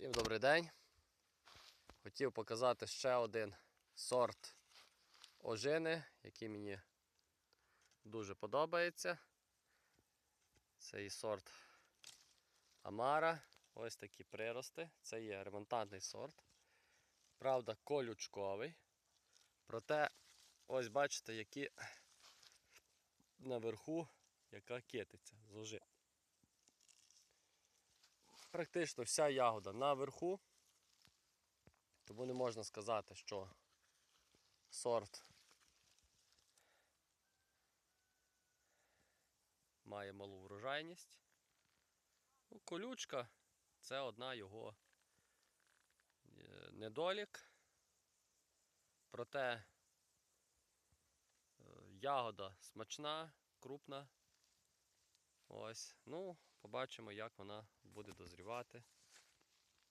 Всім добрий день. Хотів показати ще один сорт ожини, який мені дуже подобається. Це і сорт Амара. Ось такі прирости. Це є ремонтантний сорт. Правда, колючковий. Проте, ось бачите, які наверху яка китиця з ожи. Практично вся ягода наверху. Тому не можна сказати, що сорт має малу врожайність. Ну, колючка це одна його е, недолік. Проте е, ягода смачна, крупна. Ось. Ну, побачимо, як вона буде дозрівати.